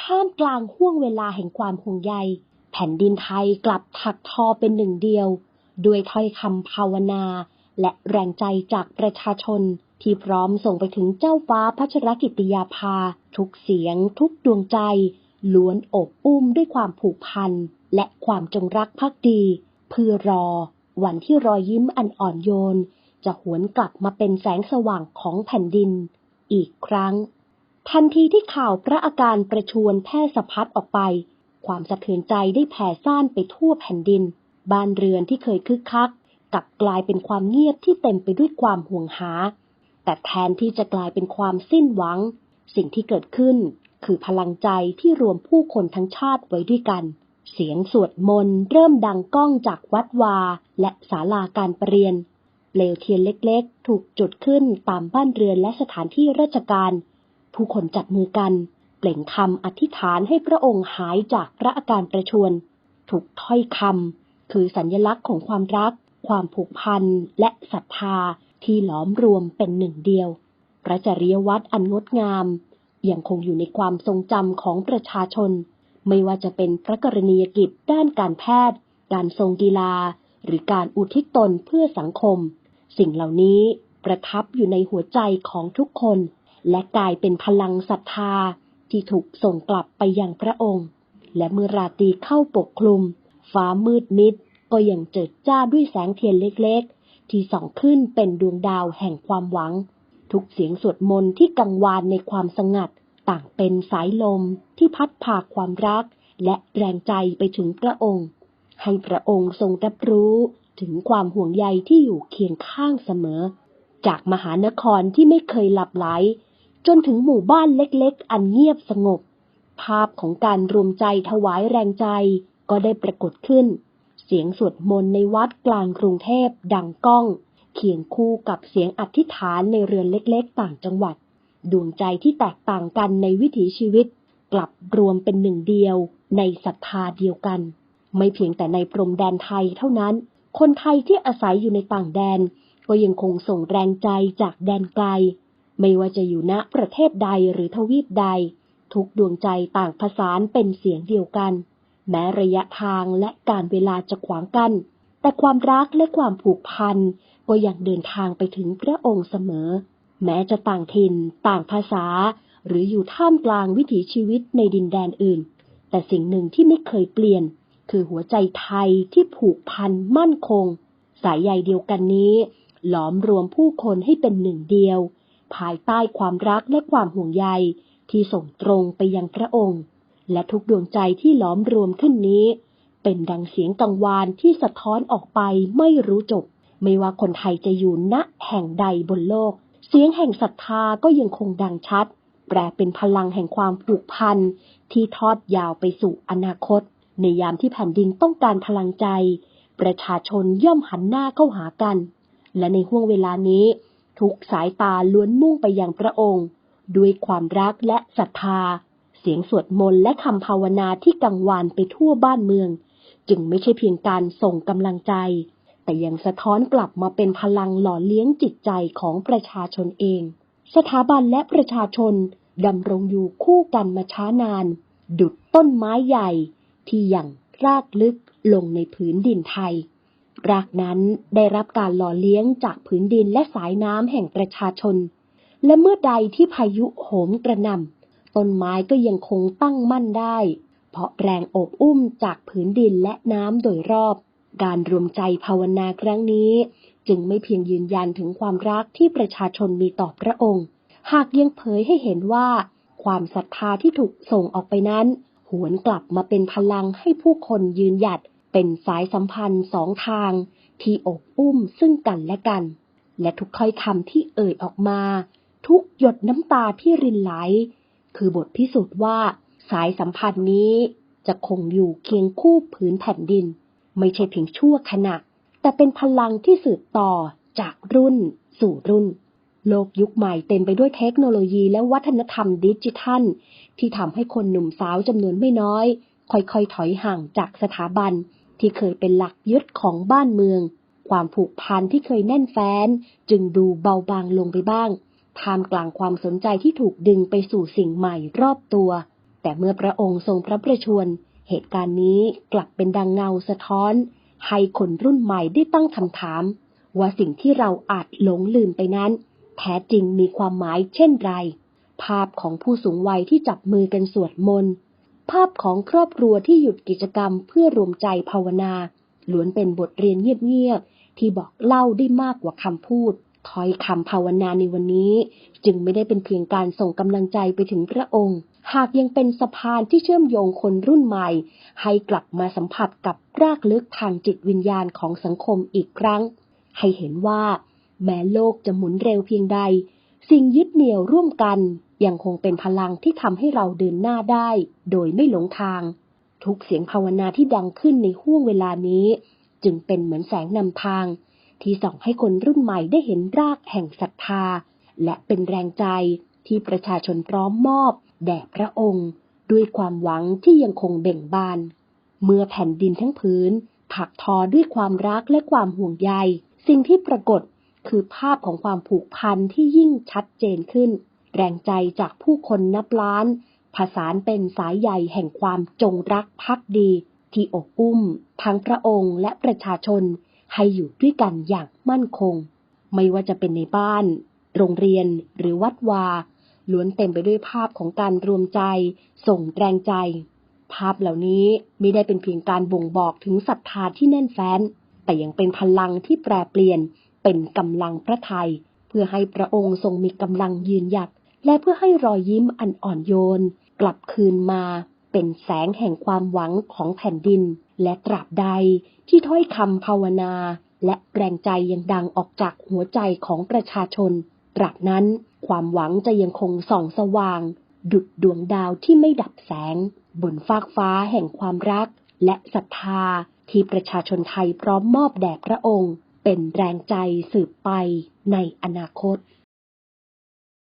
ท่ามกลางห่วงเวลาแห่งความห่วงใย แผ่นดินไทยกลับถักทอเป็นหนึ่งเดียว ด้วยถ้อยคำภาวนา และแรงใจจากประชาชน ที่พร้อมส่งไปถึงเจ้าฟ้าพัชรกิติยาภา ทุกเสียง ทุกดวงใจ ล้วนอบอุ้มด้วยความผูกพัน และความจงรักภักดี เพื่อรอ วันที่รอยยิ้มอันอ่อนโยน จะหวนกลับมาเป็นแสงสว่างของแผ่นดิน อีกครั้ง ทันทีที่ข่าวพระอาการประชวนแพร่สะพัดออกไป ความสะเทือนใจได้แผ่ซ่านไปทั่วแผ่นดิน บ้านเรือนที่เคยคึกคักกลับกลายเป็นความเงียบที่เต็มไปด้วยความห่วงหา แต่แทนที่จะกลายเป็นความสิ้นหวัง สิ่งที่เกิดขึ้นคือพลังใจที่รวมผู้คนทั้งชาติไว้ด้วยกัน เสียงสวดมนต์เริ่มดังก้องจากวัดวาและศาลาการประเรียน เปลวเทียนเล็กๆ ถูกจุดขึ้นตามบ้านเรือนและสถานที่ราชการ ผู้คนจับมือกัน เปล่งคำอธิษฐานให้พระองค์หายจากพระอาการประชวรถูกถ้อยคำคือสัญลักษณ์ของความรัก ความผูกพัน และศรัทธาที่หลอมรวมเป็นหนึ่งเดียว พระจริยวัตรอันงดงาม ยังคงอยู่ในความทรงจำของประชาชน ไม่ว่าจะเป็นพระกรณียกิจด้านการแพทย์ การทรงกีฬา หรือการอุทิศตนเพื่อสังคม สิ่งเหล่านี้ประทับอยู่ในหัวใจของทุกคน และกลายเป็นพลังศรัทธาที่ถูกส่งกลับไปยังพระองค์ และเมื่อราตรีเข้าปกคลุม ฟ้ามืดมิดก็ยังเจิดจ้าด้วยแสงเทียนเล็กๆ ที่ส่องขึ้นเป็นดวงดาวแห่งความหวัง ทุกเสียงสวดมนต์ที่กังวานในความสงัด ต่างเป็นสายลมที่พัดพาความรัก และแรงใจไปถึงพระองค์ ให้พระองค์ทรงรับรู้ถึงความห่วงใยที่อยู่เคียงข้างเสมอ จากมหานครที่ไม่เคยหลับไหล จนถึงหมู่บ้านเล็กๆ อันเงียบสงบ ภาพของการรวมใจถวายแรงใจก็ได้ปรากฏขึ้น เสียงสวดมนต์ในวัดกลางกรุงเทพดังก้อง เคียงคู่กับเสียงอธิษฐานในเรือนเล็กๆ ต่างจังหวัด ดวงใจที่แตกต่างกันในวิถีชีวิต กลับรวมเป็นหนึ่งเดียว ในศรัทธาเดียวกัน ไม่เพียงแต่ในพรมแดนไทยเท่านั้น คนไทยที่อาศัยอยู่ในต่างแดน ก็ยังคงส่งแรงใจจากแดนไกล ไม่ว่าจะอยู่ณประเทศใดหรือทวีปใด ทุกดวงใจต่างผสานเป็นเสียงเดียวกัน แม้ระยะทางและการเวลาจะขวางกัน แต่ความรักและความผูกพันก็ยังเดินทางไปถึงพระองค์เสมอ แม้จะต่างถิ่น ต่างภาษา หรืออยู่ท่ามกลางวิถีชีวิตในดินแดนอื่น แต่สิ่งหนึ่งที่ไม่เคยเปลี่ยน คือหัวใจไทยที่ผูกพันมั่นคง สายใยเดียวกันนี้ หลอมรวมผู้คนให้เป็นหนึ่งเดียว ภายใต้ความรักและความห่วงใยที่ส่งตรงไปยังพระองค์ และทุกดวงใจที่หลอมรวมขึ้นนี้ เป็นดังเสียงกังวานที่สะท้อนออกไปไม่รู้จบ ไม่ว่าคนไทยจะอยู่ณแห่งใดบนโลก เสียงแห่งศรัทธาก็ยังคงดังชัด แปลเป็นพลังแห่งความผูกพันที่ทอดยาวไปสู่อนาคต ในยามที่แผ่นดินต้องการพลังใจ ประชาชนย่อมหันหน้าเข้าหากัน และในห่วงเวลานี้ ทุกสายตาล้วนมุ่งไปยังพระองค์ ด้วยความรักและศรัทธา เสียงสวดมนต์และคำภาวนาที่กังวานไปทั่วบ้านเมือง จึงไม่ใช่เพียงการส่งกำลังใจ แต่ยังสะท้อนกลับมาเป็นพลังหล่อเลี้ยงจิตใจของประชาชนเอง สถาบันและประชาชนดำรงอยู่คู่กันมาช้านาน ดุดต้นไม้ใหญ่ที่ยังรากลึกลงในผืนดินไทย รากนั้นได้รับการหล่อเลี้ยงจากผืนดินและสายน้ำแห่งประชาชน และเมื่อใดที่พายุโหมกระหน่ำต้นไม้ก็ยังคงตั้งมั่นได้ เพราะแรงโอบอุ้มจากผืนดินและน้ำโดยรอบ การรวมใจภาวนาครั้งนี้ จึงไม่เพียงยืนยันถึงความรักที่ประชาชนมีต่อพระองค์ หากยังเผยให้เห็นว่า ความศรัทธาที่ถูกส่งออกไปนั้น หวนกลับมาเป็นพลังให้ผู้คนยืนหยัด เป็นสายสัมพันธ์สองทางที่อบอุ้มซึ่งกันและกัน และทุกถ้อยคำที่เอ่ยออกมา ทุกหยดน้ำตาที่รินไหล คือบทพิสูจน์ว่า สายสัมพันธ์นี้จะคงอยู่เคียงคู่ผืนแผ่นดิน ไม่ใช่เพียงชั่วขณะ แต่เป็นพลังที่สืบต่อจากรุ่นสู่รุ่น โลกยุคใหม่เต็มไปด้วยเทคโนโลยีและวัฒนธรรมดิจิทัล ที่ทำให้คนหนุ่มสาวจำนวนไม่น้อย ค่อยๆ ถอยห่างจากสถาบัน ที่เคยเป็นหลักยึดของบ้านเมือง ความผูกพันที่เคยแน่นแฟ้น จึงดูเบาบางลงไปบ้าง ท่ามกลางความสนใจที่ถูกดึงไปสู่สิ่งใหม่รอบตัว แต่เมื่อพระองค์ทรงพระประชวรเหตุการณ์นี้กลับเป็นดังเงาสะท้อน ให้คนรุ่นใหม่ได้ตั้งคำถาม ว่าสิ่งที่เราอาจหลงลืมไปนั้น แท้จริงมีความหมายเช่นไร ภาพของผู้สูงวัยที่จับมือกันสวดมนต์ ภาพของครอบครัวที่หยุดกิจกรรมเพื่อรวมใจภาวนา ล้วนเป็นบทเรียนเงียบๆที่บอกเล่าได้มากกว่าคำพูดถ้อยคำภาวนาในวันนี้ จึงไม่ได้เป็นเพียงการส่งกำลังใจไปถึงพระองค์ หากยังเป็นสะพานที่เชื่อมโยงคนรุ่นใหม่ ให้กลับมาสัมผัสกับรากลึกทางจิตวิญญาณของสังคมอีกครั้ง ให้เห็นว่า แม้โลกจะหมุนเร็วเพียงใด สิ่งยึดเหนี่ยวร่วมกันยังคงเป็นพลังที่ทำให้เราเดินหน้าได้ โดยไม่หลงทาง ทุกเสียงภาวนาที่ดังขึ้นในห้วงเวลานี้ จึงเป็นเหมือนแสงนำทาง ที่ส่องให้คนรุ่นใหม่ได้เห็นรากแห่งศรัทธา และเป็นแรงใจที่ประชาชนพร้อมมอบแด่พระองค์ ด้วยความหวังที่ยังคงเบ่งบาน เมื่อแผ่นดินทั้งพื้นถักทอด้วยความรักและความห่วงใย สิ่งที่ปรากฏ คือภาพของความผูกพันที่ยิ่งชัดเจนขึ้น แรงใจจากผู้คนนับล้าน ผสานเป็นสายใยแห่งความจงรักภักดี ที่อบอุ้ม ทั้งพระองค์และประชาชน ให้อยู่ด้วยกันอย่างมั่นคง ไม่ว่าจะเป็นในบ้าน โรงเรียนหรือวัดวา ล้วนเต็มไปด้วยภาพของการรวมใจ ส่งแรงใจ ภาพเหล่านี้ไม่ได้เป็นเพียงการบ่งบอกถึงศรัทธาที่แน่นแฟ้น แต่ยังเป็นพลังที่แปรเปลี่ยน เป็นกำลังพระทัยเพื่อให้พระองค์ทรงมีกำลังยืนหยัด และเพื่อให้รอยยิ้มอันอ่อนโยน กลับคืนมา เป็นแสงแห่งความหวังของแผ่นดิน และตราบใดที่ถ้อยคำภาวนา และแรงใจยังดังออกจากหัวใจของประชาชน ตราบนั้นความหวังจะยังคงส่องสว่าง ดุดดวงดาวที่ไม่ดับแสง บนฟากฟ้าแห่งความรัก และศรัทธาที่ประชาชนไทยพร้อมมอบแด่พระองค์ เป็นแรงใจสืบไปในอนาคต